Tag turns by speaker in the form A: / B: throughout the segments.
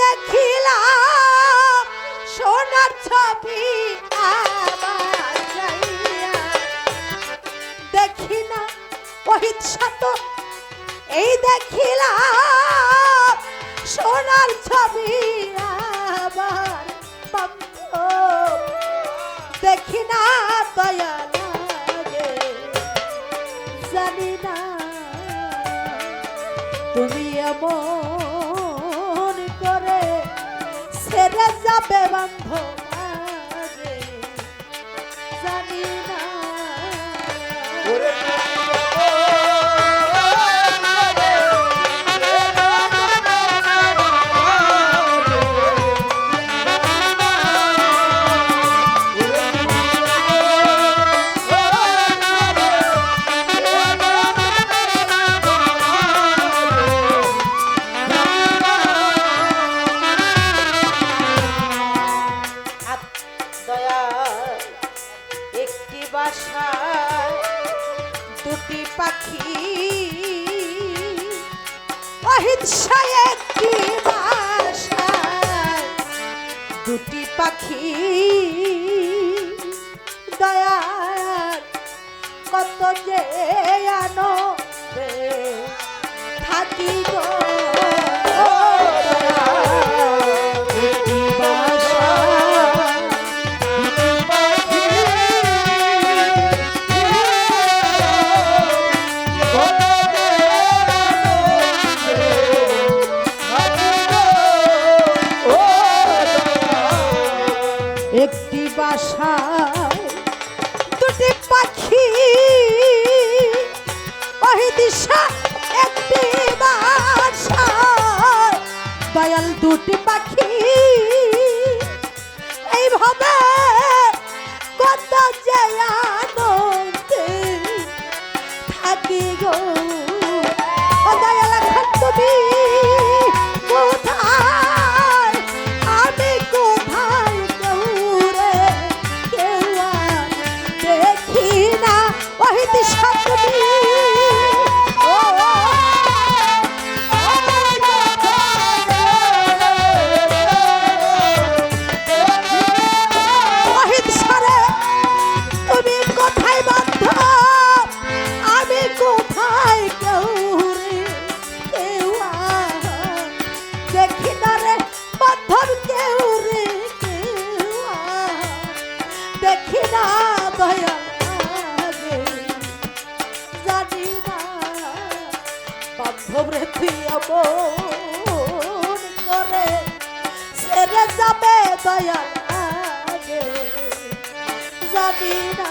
A: দেখিলা সোনার ছবি দেখিলা অহিত সাত এই দেখিলা সোনার ছবি আবার দেখি না দয়া জানি না তুমি
B: আমার পাবে পাখি।
A: দয়ার কত যে আনো থাকি তো উঠে পাখি খুন করে সেরে যাবে দয়াল আগে। যাবি না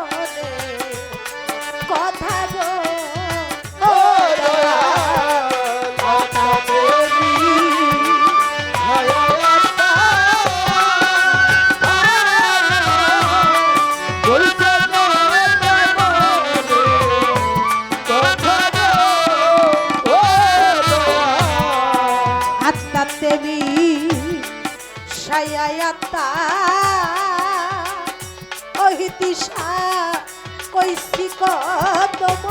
A: কত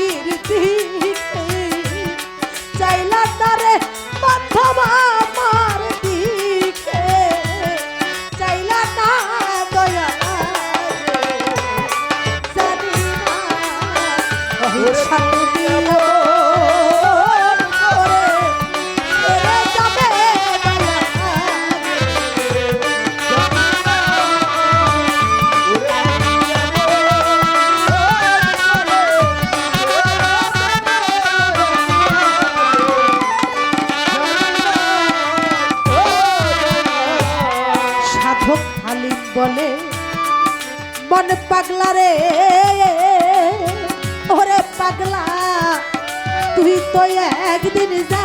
A: কীর্তি চাইলা তারে বাধ্য পাগলা রে। ওরে পাগলা তুই তো একদিন যা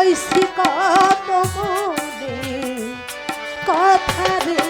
A: কইছি কত কথা রে